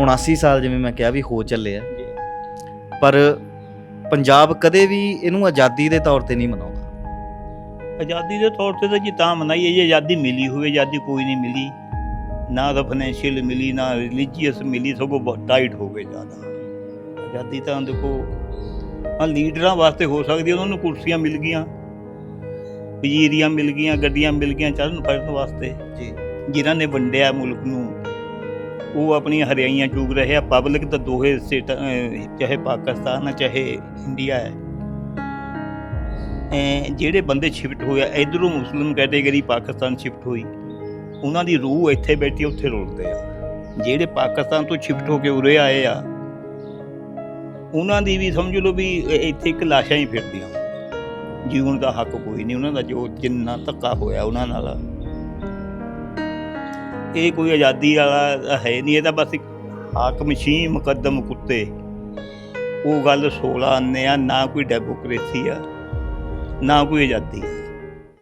79 ਸਾਲ ਜਿਵੇਂ ਮੈਂ ਕਿਹਾ ਵੀ ਹੋ ਚੱਲੇ ਆ। ਪਰ ਪੰਜਾਬ ਕਦੇ ਵੀ ਇਹਨੂੰ ਆਜ਼ਾਦੀ ਦੇ ਤੌਰ ਤੇ ਨਹੀਂ ਮਨਾਉਂਦਾ। ਆਜ਼ਾਦੀ ਦੇ ਤੌਰ ਤੇ ਤਾਂ ਜੀ ਤਾਂ ਮਨਾਈ ਹੈ ਜੇ ਆਜ਼ਾਦੀ ਮਿਲੀ ਹੋਵੇ ਆਜ਼ਾਦੀ ਕੋਈ ਨਹੀਂ ਮਿਲੀ। ਨਾ ਤਾਂ ਫਾਈਨੈਂਸ਼ੀਅਲ ਮਿਲੀ ਨਾ ਰਿਲੀਜੀਅਸ ਮਿਲੀ ਸਗੋਂ ਬਹੁਤ ਟਾਈਟ ਹੋ ਗਏ ਜ਼ਿਆਦਾ। ਆਜ਼ਾਦੀ ਤਾਂ ਦੇਖੋ ਆ ਲੀਡਰਾਂ ਵਾਸਤੇ ਹੋ ਸਕਦੀ ਉਹਨਾਂ ਨੂੰ ਕੁਰਸੀਆਂ ਮਿਲ ਗਈਆਂ। ਵਜ਼ੀਰੀਆਂ ਮਿਲ ਗਈਆਂ ਗੱਡੀਆਂ ਮਿਲ ਗਈਆਂ ਚੱਲਣ ਫਿਰਨ ਵਾਸਤੇ। ਜੀ। ਜਿਨ੍ਹਾਂ ਨੇ ਵੰਡਿਆ ਮੁਲਕ ਨੂੰ। ਉਹ ਆਪਣੀਆਂ ਹਰਿਆਈਆਂ ਚੂਗ ਰਹੇ ਆ। ਪਬਲਿਕ ਤਾਂ ਦੋਹੇ ਸਟੇਟ ਚਾਹੇ ਪਾਕਿਸਤਾਨ ਹੈ ਚਾਹੇ ਇੰਡੀਆ ਹੈ ਜਿਹੜੇ ਬੰਦੇ ਸ਼ਿਫਟ ਹੋਏ ਆ, ਇਧਰੋਂ ਮੁਸਲਿਮ ਕੈਟੇਗਰੀ ਪਾਕਿਸਤਾਨ ਸ਼ਿਫਟ ਹੋਈ। ਉਹਨਾਂ ਦੀ ਰੂਹ ਇੱਥੇ ਬੈਠੀ ਉੱਥੇ ਰੁਲਦੇ ਆ। ਜਿਹੜੇ ਪਾਕਿਸਤਾਨ ਤੋਂ ਸ਼ਿਫਟ ਹੋ ਕੇ ਉਰੇ ਆਏ ਆ, ਉਹਨਾਂ ਦੀ ਵੀ ਸਮਝ ਲਓ ਵੀ ਇੱਥੇ ਇੱਕ ਲਾਸ਼ਾਂ ਹੀ ਫਿਰਦੀਆਂ। ਜੀਵਨ ਦਾ ਹੱਕ ਕੋਈ ਨਹੀਂ, ਉਹਨਾਂ ਦਾ ਜੋ ਜਿੰਨਾ ਧੱਕਾ ਹੋਇਆ ਉਹਨਾਂ ਨਾਲ। ਇਹ ਕੋਈ ਆਜ਼ਾਦੀ ਵਾਲਾ ਹੈ ਨਹੀਂ, ਇਹ ਤਾਂ ਬਸ ਇੱਕ ਹਾਕਮ ਸ਼ੀ ਮੁਕੱਦਮ ਕੁੱਤੇ। ਉਹ ਗੱਲ 16 ਆਨੇ ਆ, ਨਾ ਕੋਈ ਡੈਮੋਕ੍ਰੇਸੀ ਆ, ਨਾ ਕੋਈ ਆਜ਼ਾਦੀ। ਆ